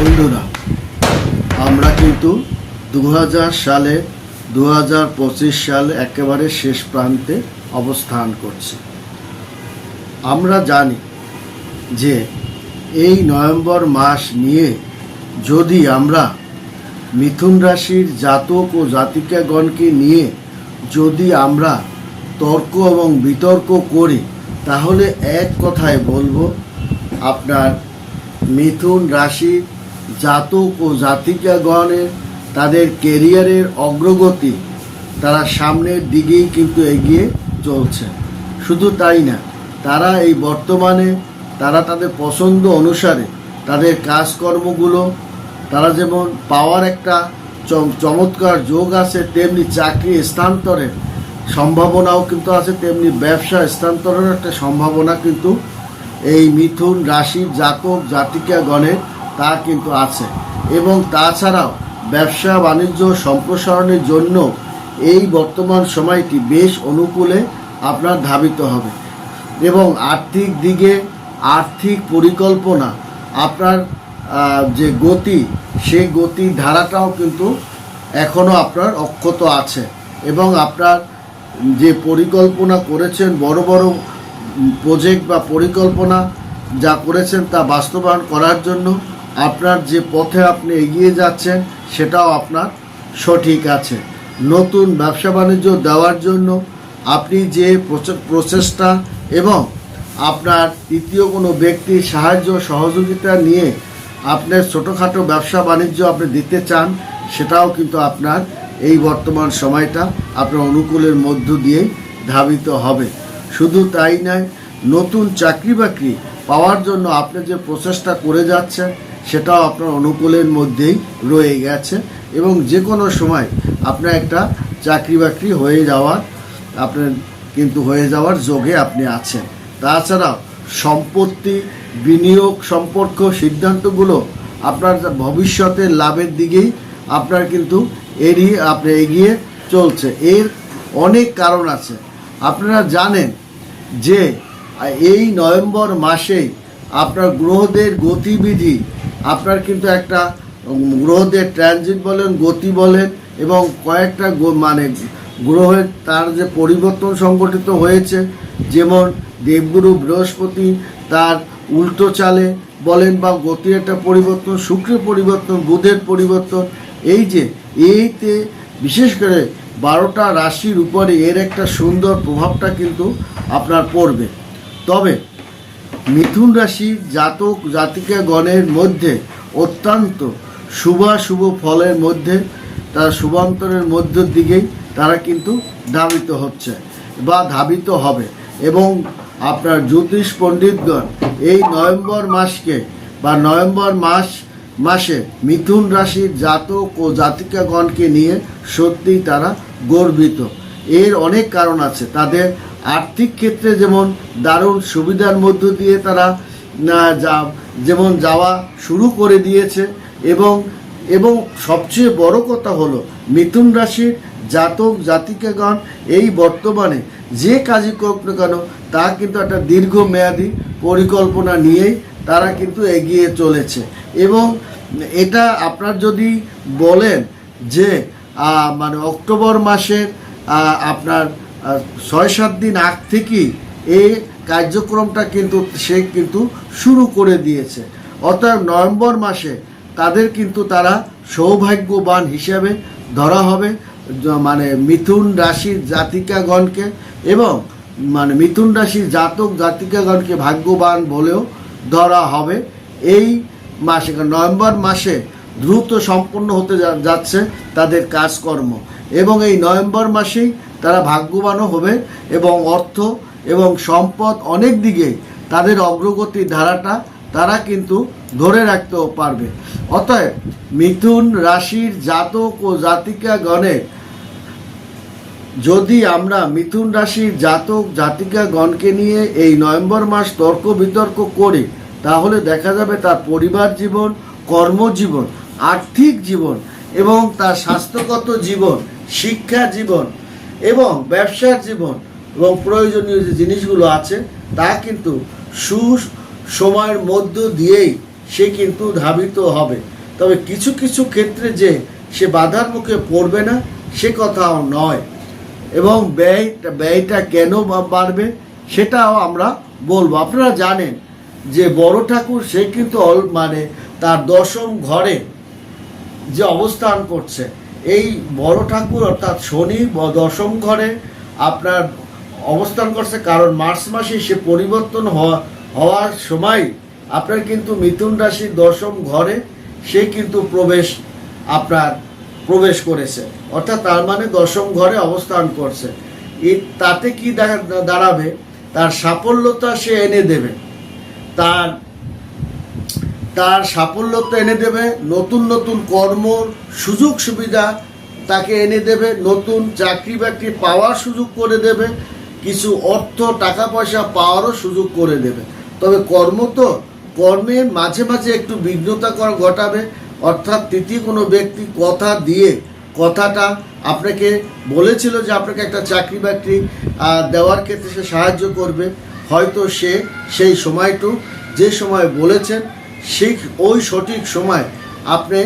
বন্ধুরা আমরা কিন্তু দু হাজার সালে দু হাজার পঁচিশ সাল একেবারে শেষ প্রান্তে অবস্থান করছি। আমরা জানি যে এই নভেম্বর মাস নিয়ে যদি আমরা মিথুন রাশির জাতক ও জাতিকাগণকে নিয়ে যদি আমরা তর্ক এবং বিতর্ক করি, তাহলে এক কথায় বলব, আপনার মিথুন রাশির জাতক ও জাতিকাগণের তাদের কেরিয়ারের অগ্রগতি তারা সামনের দিকেই কিন্তু এগিয়ে চলছে। শুধু তাই না, তারা এই বর্তমানে তারা তাদের পছন্দ অনুসারে তাদের কাজকর্মগুলো, তারা যেমন পাওয়ার একটা চম- চমৎকার যোগ আছে, তেমনি চাকরি স্থানান্তরের সম্ভাবনাও কিন্তু আছে, তেমনি ব্যবসা স্থানান্তরের একটা সম্ভাবনা কিন্তু এই মিথুন রাশির জাতক, জাতিকাগণের তা কিন্তু আছে। এবং তাছাড়াও ব্যবসা বাণিজ্য সম্প্রসারণের জন্য এই বর্তমান সময়টি বেশ অনুকূলে আপনার ধাবিত হবে। এবং আর্থিক দিকে আর্থিক পরিকল্পনা আপনার যে গতি, সেই গতির ধারাটাও কিন্তু এখনও আপনার অক্ষত আছে। এবং আপনার যে পরিকল্পনা করেছেন, বড় বড় প্রজেক্ট বা পরিকল্পনা যা করেছেন তা বাস্তবায়ন করার জন্য আপনার যে পথে আপনি এগিয়ে যাচ্ছেন, সেটাও আপনার সঠিক আছে। নতুন ব্যবসা বাণিজ্য দেওয়ার জন্য আপনি যে প্রচে- প্রচেষ্টা এবং আপনার তৃতীয় কোনো ব্যক্তির সাহায্য সহযোগিতা নিয়ে আপনার ছোটোখাটো ব্যবসা বাণিজ্য আপনি দিতে চান, সেটাও কিন্তু আপনার এই বর্তমান সময়টা আপনার অনুকূলের মধ্য দিয়েই ধাবিত হবে। শুধু তাই নয়, নতুন চাকরি বাকরি পাওয়ার জন্য আপনি যে প্রচেষ্টা করে যাচ্ছেন সেটাও আপনার অনুকূলের মধ্যেই রয়ে গেছে। এবং যে কোনো সময় আপনার একটা চাকরি বাকরি হয়ে যাওয়ার, আপনার কিন্তু হয়ে যাওয়ার যোগে আপনি আছেন। তাছাড়াও সম্পত্তি বিনিয়োগ সম্পর্ক সিদ্ধান্তগুলো আপনার যা ভবিষ্যতের লাভের দিকেই আপনার কিন্তু এড়িয়ে, আপনি এগিয়ে চলছে। এর অনেক কারণ আছে। আপনারা জানেন যে এই নভেম্বর মাসেই আপনার গ্রহদের গতিবিধি আপনার কিন্তু একটা গ্রহদের ট্রানজিট বলেন, গতি বলেন এবং কয়েকটা মানে গ্রহের তার যে পরিবর্তন সংগঠিত হয়েছে, যেমন দেবগুরু বৃহস্পতি তার উল্টো চালে বলেন বা গতির একটা পরিবর্তন, শুক্রের পরিবর্তন, বুধের পরিবর্তন, এই যে এইতে বিশেষ করে বারোটা রাশির উপরে এর একটা সুন্দর প্রভাবটা কিন্তু আপনার পড়বে। তবে মিথুন রাশির জাতক জাতিকাগণের মধ্যে অত্যন্ত শুভা শুভ ফলের মধ্যে, তারা শুভান্তরের মধ্য দিকেই তারা কিন্তু ধাবিত হচ্ছে বা ধাবিত হবে। এবং আপনার জ্যোতিষ পণ্ডিতগণ এই নভেম্বর মাসকে বা নভেম্বর মাস, মাসে মিথুন রাশির জাতক ও জাতিকাগণকে নিয়ে সত্যিই তারা গর্বিত। এর অনেক কারণ আছে। তাদের আর্থিক ক্ষেত্রে যেমন দারুণ সুবিধার মধ্য দিয়ে তারা যা- যেমন যাওয়া শুরু করে দিয়েছে এবং এবং সবচেয়ে বড় কথা হলো মিথুন রাশির জাতক জাতিকাগণ এই বর্তমানে যে কাজই করুক না কেন, তা কিন্তু একটা দীর্ঘমেয়াদী পরিকল্পনা নিয়েই তারা কিন্তু এগিয়ে চলেছে। এবং এটা আপনার যদি বলেন যে মানে অক্টোবর মাসের আপনার ছয় সাত দিন আগ থেকেই এই কার্যক্রমটা কিন্তু সে কিন্তু শুরু করে দিয়েছে। অর্থাৎ নভেম্বর মাসে তাদের কিন্তু তারা সৌভাগ্যবান হিসাবে ধরা হবে মানে মিথুন রাশির জাতিকাগণকে এবং মানে মিথুন রাশির জাতক জাতিকাগণকে ভাগ্যবান বলেও ধরা হবে। এই মাসে নভেম্বর মাসে দ্রুত সম্পন্ন হতে যাচ্ছে তাদের কাজকর্ম। এবং এই নভেম্বর মাসেই তারা ভাগ্যবানও হবে এবং অর্থ এবং সম্পদ অনেক দিকে তাদের অগ্রগতির ধারাটা তারা কিন্তু ধরে রাখতেও পারবে। অতএব মিথুন রাশির জাতক ও জাতিকাগণের যদি আমরা মিথুন রাশির জাতক জাতিকাগণকে নিয়ে এই নভেম্বর মাস তর্ক বিতর্ক করি, তাহলে দেখা যাবে তার পরিবার জীবন, কর্মজীবন, আর্থিক জীবন এবং তার স্বাস্থ্যগত জীবন, শিক্ষা জীবন এবং ব্যবসার জীবন এবং প্রয়োজনীয় যে জিনিসগুলো আছে, তা কিন্তু সু সময়ের মধ্য দিয়েই সে কিন্তু ধাবিত হবে। তবে কিছু কিছু ক্ষেত্রে যে সে বাধার মুখে পড়বে না, সে কথাও নয়। এবং ব্যয়টা ব্যয়টা কেন বাড়বে, সেটাও আমরা বলব। আপনারা জানেন যে বড় ঠাকুর সে কিন্তু অল- মানে তার দশম ঘরে যে অবস্থান করছে এই বড় ঠাকুর, অর্থাৎ শনি দশম ঘরে আপনার অবস্থান করছে, কারণ মার্চ মাসে সে পরিবর্তন হওয়া, হওয়ার সময় আপনার কিন্তু মিথুন রাশির দশম ঘরে, সে কিন্তু প্রবেশ, আপনার প্রবেশ করেছে। অর্থাৎ তার মানে দশম ঘরে অবস্থান করছে। এই তাতে কি দাঁড়াবে? তার সাফল্যতা সে এনে দেবে। তার তার সাফল্যতা এনে দেবে, নতুন নতুন কর্ম, সুযোগ সুবিধা তাকে এনে দেবে, নতুন চাকরি বাকরি পাওয়ার সুযোগ করে দেবে, কিছু অর্থ, টাকা পয়সা পাওয়ারও সুযোগ করে দেবে। তবে কর্ম তো কর্মের মাঝে মাঝে একটু বিঘ্নতা ঘটাবে, অর্থাৎ তৃতীয় কোনো ব্যক্তি কথা দিয়ে, কথাটা আপনাকে বলেছিল যে আপনাকে একটা চাকরি বাকরি দেওয়ার ক্ষেত্রে সে সাহায্য করবে। হয়তো সে সেই সময়টু যে সময় বলেছেন সেই ওই সঠিক সময় আপনি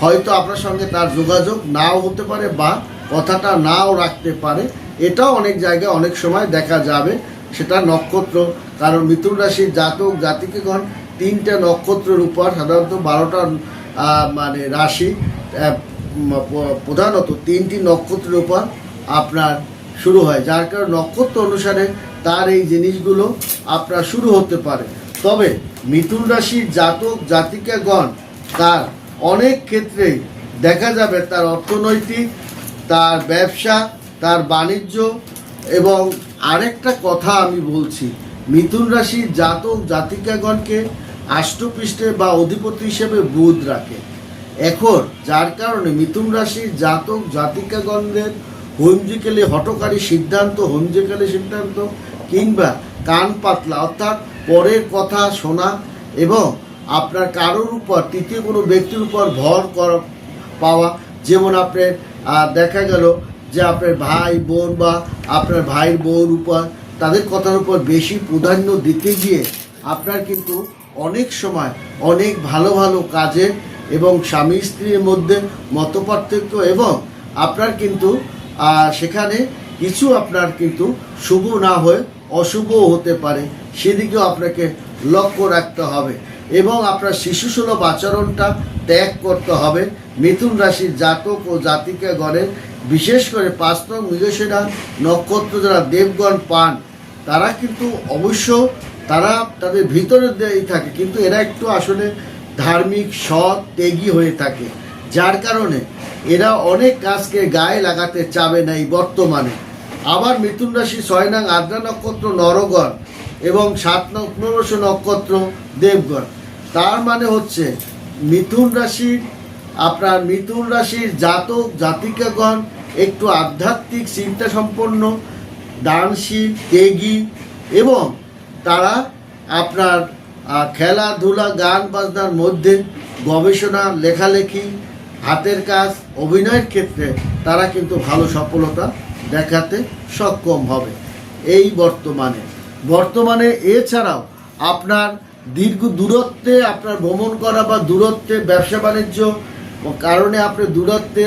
হয়তো আপনার সঙ্গে তার যোগাযোগ নাও হতে পারে বা কথাটা নাও রাখতে পারে, এটাও অনেক জায়গায় অনেক সময় দেখা যাবে। সেটা নক্ষত্র, কারণ মিথুন রাশির জাতক, জাতিকেগণ তিনটা নক্ষত্রের উপর সাধারণত বারোটা মানে রাশি প্রধানত তিনটি নক্ষত্রের উপর আপনার শুরু হয়। যার কারণে নক্ষত্র অনুসারে তার এই জিনিসগুলো আপনার শুরু হতে পারে। তবে মিথুন রাশির জাতক জাতিকাগণ তার অনেক ক্ষেত্রেই দেখা যাবে তার অর্থনৈতিক, তার ব্যবসা, তার বাণিজ্য এবং আরেকটা কথা আমি বলছি, মিথুন রাশির জাতক জাতিকাগণকে আষ্টপৃষ্ঠে বা অধিপতি হিসেবে বুধ রাখে। এখন যার কারণে মিথুন রাশির জাতক জাতিকাগণদের হোমজিক্যালি হটকারী সিদ্ধান্ত হোমজিক্যালি সিদ্ধান্ত কিংবা কান পাতলা, অর্থাৎ পরের কথা শোনা এবং আপনার কারোর উপর, তৃতীয় কোনো ব্যক্তির উপর ভর করা, পাওয়া। যেমন আপনার দেখা গেল যে আপনার ভাই, বোন বা আপনার ভাইয়ের বউর উপর, তাদের কথার উপর বেশি প্রাধান্য দিতে গিয়ে আপনার কিন্তু অনেক সময় অনেক ভালো ভালো কাজে এবং স্বামী স্ত্রীর মধ্যে মতপার্থক্য এবং আপনার কিন্তু সেখানে কিছু আপনার কিন্তু শুভ না হয়ে অশুভও হতে পারে, সেদিকেও আপনাকে লক্ষ্য রাখতে হবে। এবং আপনার শিশুসুলভ আচরণটা ত্যাগ করতে হবে। মিথুন রাশির জাতক ও জাতিকা গণের বিশেষ করে পাঁচ নং নক্ষত্র যারা দেবগণ পান, তারা কিন্তু অবশ্য তারা তাদের ভিতরে দেই থাকে, কিন্তু এরা একটু আসলে ধার্মিক, সৎ, ত্যাগী হয়ে থাকে। যার কারণে এরা অনেক কাজকে গায়ে লাগাতে চাবে না এই বর্তমানে। আবার মিথুন রাশি ছয় নং আদ্রা নক্ষত্র নরগণ এবং সাত নং পনেরোশো নক্ষত্র দেবগণ। তার মানে হচ্ছে মিথুন রাশির, আপনার মিথুন রাশির জাতক জাতিকাগণ একটু আধ্যাত্মিক চিন্তা সম্পন্ন দানশীল ত্যাগী এবং তারা আপনার খেলাধুলা, গান বাজনার মধ্যে গবেষণা, লেখালেখি হাতের কাজ, অভিনয়ের ক্ষেত্রে তারা কিন্তু ভালো সফলতা দেখাতে সক্ষম হবে এই বর্তমানে। বর্তমানে এছাড়াও আপনার দীর্ঘ দূরত্বে আপনার ভ্রমণ করা বা দূরত্বে ব্যবসা বাণিজ্য কারণে আপনি দূরত্বে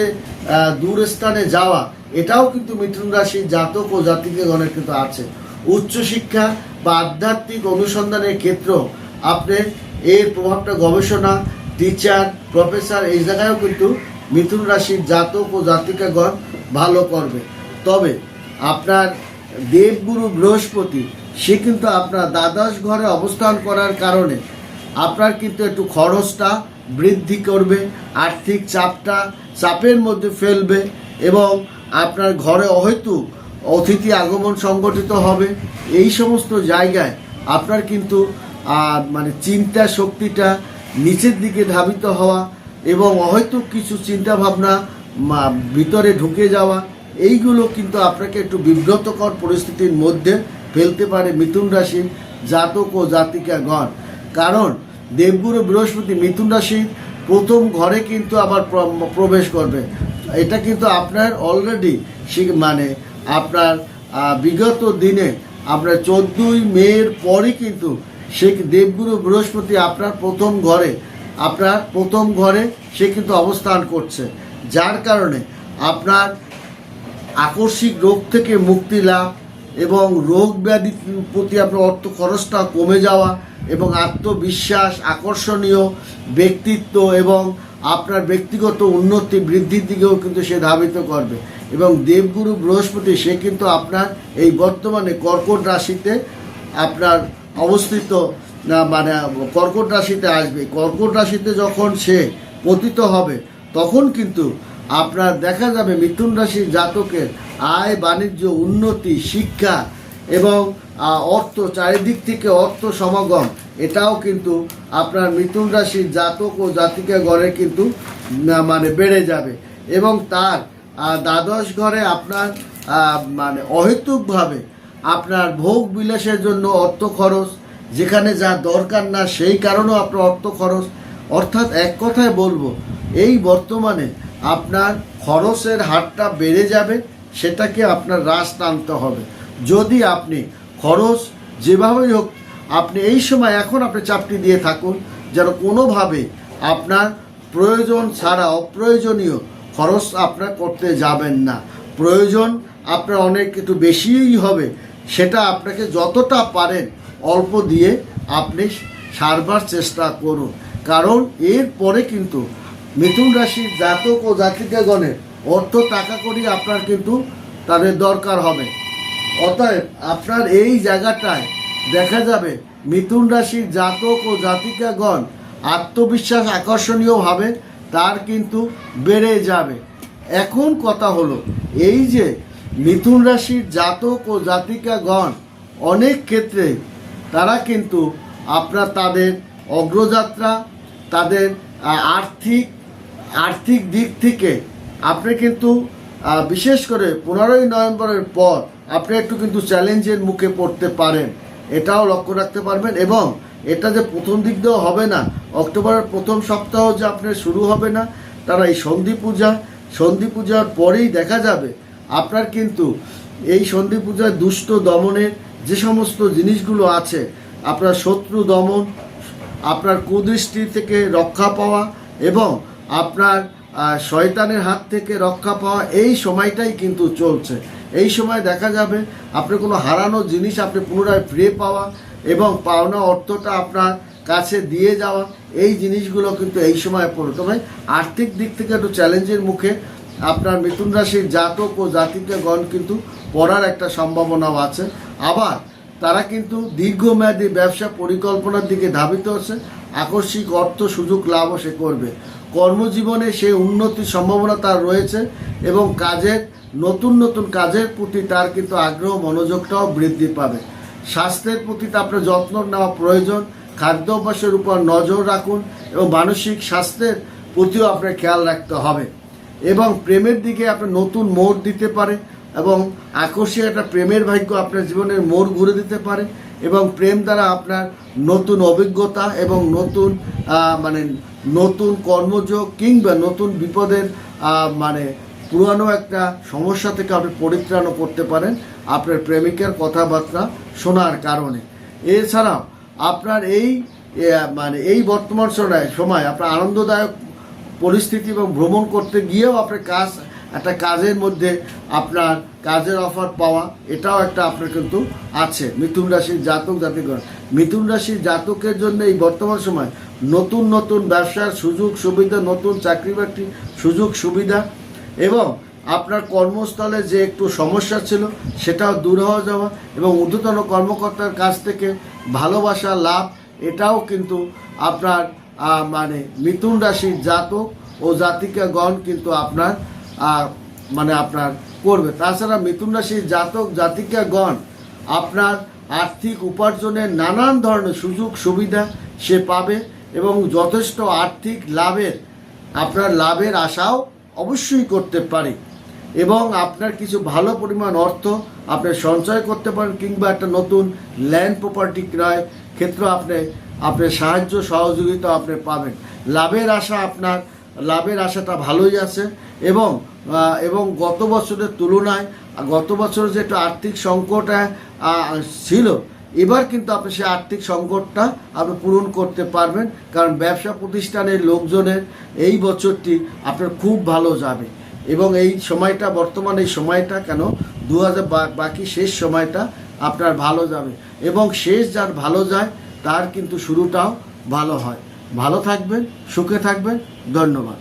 দূর স্থানে যাওয়া, এটাও কিন্তু মিথুন রাশি জাতক ও জাতিকেগণের কিন্তু আছে। উচ্চশিক্ষা বা আধ্যাত্মিক অনুসন্ধানের ক্ষেত্র আপনি এর প্রভাবটা গবেষণা টিচার প্রফেসর এই জায়গায়ও কিন্তু মিথুন রাশির জাতক ও জাতিকাগণ ভালো করবে। তবে আপনার দেবগুরু বৃহস্পতি, সে কিন্তু আপনার দ্বাদশ ঘরে অবস্থান করার কারণে আপনার কিন্তু একটু খরচটা বৃদ্ধি করবে, আর্থিক চাপটা চাপের মধ্যে ফেলবে এবং আপনার ঘরে হয়তো অতিথি আগমন সংগঠিত হবে। এই সমস্ত জায়গায় আপনার কিন্তু মানে চিন্তা শক্তিটা নিচের দিকে ধাবিত হওয়া এবং হয়তো কিছু চিন্তা ভাবনা ভিতরে ঢুকে যাওয়া, এইগুলো কিন্তু আপনাকে একটু বিব্রতকর পরিস্থিতির মধ্যে ফেলতে পারে মিথুন রাশির জাতক ও জাতিকাগণ। কারণ দেবগুরু বৃহস্পতি মিথুন রাশির প্রথম ঘরে কিন্তু আবার প্রবেশ করবে। এটা কিন্তু আপনার অলরেডি মানে আপনার বিগত দিনে, আপনার চোদ্দোই মের পরই কিন্তু সে দেবগুরু বৃহস্পতি আপনার প্রথম ঘরে, আপনার প্রথম ঘরে সে কিন্তু অবস্থান করছে। যার কারণে আপনার আকস্মিক রোগ থেকে মুক্তি লাভ এবং রোগ ব্যাধির প্রতি আপনার অর্থ খরচটা কমে যাওয়া এবং আত্মবিশ্বাস আকর্ষণীয় ব্যক্তিত্ব এবং আপনার ব্যক্তিগত উন্নতি বৃদ্ধির দিকেও কিন্তু সে ধাবিত করবে। এবং দেবগুরু বৃহস্পতি, সে কিন্তু আপনার এই বর্তমানে কর্কট রাশিতে আপনার অবস্থিত মানে কর্কট রাশিতে আসবে। কর্কট রাশিতে যখন সে পতিত হবে, তখন কিন্তু আপনার দেখা যাবে মিথুন রাশির জাতকের আয়, বাণিজ্য, উন্নতি, শিক্ষা এবং অর্থ, চারিদিক থেকে অর্থ সমাগম, এটাও কিন্তু আপনার মিথুন রাশির জাতক ও জাতিকা ঘরে কিন্তু মানে বেড়ে যাবে এবং তার দ্বাদশ ঘরে আপনার মানে অহেতুকভাবে আপনার ভোগ বিলাসের জন্য অর্থ খরচ, যেখানে যা দরকার না সেই কারণেও আপনার অর্থ খরচ। অর্থাৎ এক কথায় বলব, এই বর্তমানে আপনার খরচের হারটা বেড়ে যাবে, সেটাকে আপনার হ্রাস টানতে হবে। যদি আপনি খরচ যেভাবেই হোক, আপনি এই সময় এখন আপনি চাপটি দিয়ে থাকুন, যেন কোনোভাবে আপনার প্রয়োজন ছাড়া অপ্রয়োজনীয় খরচ আপনার করতে যাবেন না। প্রয়োজন আপনার অনেক একটু বেশিই হবে সেটা আপনাকে যতটা পারেন অল্প দিয়ে আপনি সারবার চেষ্টা করুন। কারণ এর পরে কিন্তু মিথুন রাশির জাতক ও জাতিকাগণের অর্থ টাকা করি আপনার কিন্তু তাদের দরকার হবে। অতএব আপনার এই জায়গাটায় দেখা যাবে মিথুন রাশির জাতক ও জাতিকাগণ আত্মবিশ্বাস আকর্ষণীয়ভাবে তার কিন্তু বেড়ে যাবে। এখন কথা হলো এই যে মিথুন রাশির জাতক ও জাতিকাগণ অনেক ক্ষেত্রে তারা কিন্তু আপনার তাদের অগ্রযাত্রা, তাদের আর্থিক আর্থিক দিক থেকে আপনি কিন্তু বিশেষ করে পনেরোই নভেম্বরের পর আপনি একটু কিন্তু চ্যালেঞ্জের মুখে পড়তে পারেন। এটাও লক্ষ্য রাখতে পারবেন এবং এটা যে প্রথম দিক দিয়েও হবে না, অক্টোবরের প্রথম সপ্তাহ যে আপনার শুরু হবে না, তারা এই সন্ধি পূজা, সন্ধি পূজার পরেই দেখা যাবে আপনার কিন্তু এই সন্ধি পূজায় দুষ্ট দমনের যে সমস্ত জিনিসগুলো আছে, আপনার শত্রু দমন, আপনার কুদৃষ্টি থেকে রক্ষা পাওয়া এবং আপনার শয়তানের হাত থেকে রক্ষা পাওয়া, এই সময়টাই কিন্তু চলছে। এই সময় দেখা যাবে আপনি কোনো হারানো জিনিস আপনি পুনরায় ফিরে পাওয়া এবং পাওনা অর্থটা আপনার কাছে দিয়ে যাওয়া, এই জিনিসগুলো কিন্তু এই সময় পড়ে। তবে আর্থিক দিক থেকে একটু চ্যালেঞ্জের মুখে আপনার মিথুন রাশির জাতক ও জাতিকাগণ কিন্তু পড়ার একটা সম্ভাবনাও আছে। আবার তারা কিন্তু দীর্ঘমেয়াদী ব্যবসা পরিকল্পনার দিকে ধাবিত হচ্ছে। আকস্মিক অর্থ সুযোগ লাভও সে করবে। কর্মজীবনে সে উন্নতির সম্ভাবনা তার রয়েছে এবং কাজের, নতুন নতুন কাজের প্রতি তার কিন্তু আগ্রহ, মনোযোগটাও বৃদ্ধি পাবে। স্বাস্থ্যের প্রতি আপনার যত্ন নেওয়া প্রয়োজন। খাদ্যাভ্যাসের উপর নজর রাখুন এবং মানসিক স্বাস্থ্যের প্রতিও আপনার খেয়াল রাখতে হবে। এবং প্রেমের দিকে আপনার নতুন মোড় দিতে পারে এবং আকস্মিক একটা প্রেমের ভাগ্য আপনার জীবনের মোড় ঘুরে দিতে পারে এবং প্রেম দ্বারা আপনার নতুন অভিজ্ঞতা এবং নতুন মানে নতুন কর্মযোগ কিংবা নতুন বিপদের মানে পুরানো একটা সমস্যা থেকে আপনি পরিত্রাণও করতে পারেন আপনার প্রেমিকার কথাবার্তা শোনার কারণে। এছাড়াও আপনার এই মানে এই বর্তমান সময় সময় আপনার আনন্দদায়ক পরিস্থিতি এবং ভ্রমণ করতে গিয়েও আপনার কাজ, একটা কাজের মধ্যে আপনার কাজের অফার পাওয়া, এটাও একটা আপনার কিন্তু আছে। মিথুন রাশির জাতক, জাতিগণ। মিথুন রাশির জাতকের জন্য এই বর্তমান সময় নতুন নতুন ব্যবসার সুযোগ, সুবিধা, নতুন চাকরি, বাকরি, সুযোগ, সুবিধা এবং আপনার কর্মস্থলে যে একটু সমস্যা ছিল, সেটাও দূর হওয়া যাওয়া এবং ঊর্ধ্বতন কর্মকর্তার কাছ থেকে ভালোবাসা, লাভ, এটাও কিন্তু আপনার মানে মিথুন রাশির জাতক ও জাতিকাগণ কিন্তু আপনার মানে আপনার করবে। তাছাড়া মিথুন রাশির জাতক, জাতিকাগণ আপনার আর্থিক উপার্জনের নানান ধরনের সুযোগ, সুবিধা সে পাবে এবং যথেষ্ট আর্থিক লাভের, আপনার লাভের আশাও অবশ্যই করতে পারে এবং আপনার কিছু ভালো পরিমাণ অর্থ আপনি সঞ্চয় করতে পারেন কিংবা একটা নতুন ল্যান্ড প্রপার্টি ক্রয় ক্ষেত্র আপনি আপনার সাহায্য, সহযোগিতা আপনি পাবেন। লাভের আশা আপনার, লাভের আশাটা ভালোই আছে এবং এবং গত বছরের তুলনায় গত বছর যে একটা আর্থিক সংকট ছিল, এবার কিন্তু আপনি সেই আর্থিক সংকটটা আপনি পূরণ করতে পারবেন, কারণ ব্যবসা প্রতিষ্ঠানের লোকজনের এই বছরটি আপনার খুব ভালো যাবে। এবং এই সময়টা, বর্তমান এই সময়টা কেন দু হাজার বাকি শেষ সময়টা আপনার ভালো যাবে। এবং শেষ যার ভালো যায় তার কিন্তু শুরুটাও ভালো হয়। ভালো থাকবেন সুখে থাকবেন ধন্যবাদ।